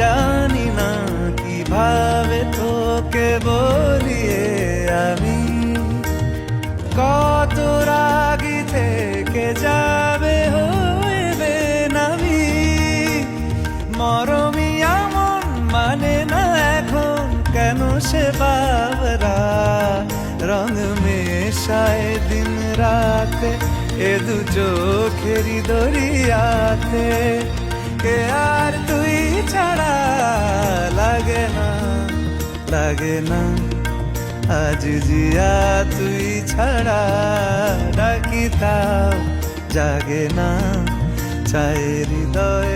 জানি না কীভাবে তোকে বলিয়ে আমি। কত রাগি থেকে যাবে হইবে নামি মরমি আমন মানে না এখন কেন সে বাবরা। রং মেশায় দিন রাতে এ দু চোখেরি দরিয়াতে। কে লাগে না। আজ জিয়া তুই ছাড়া ডাকিতা জাগে না। চায় হৃদয়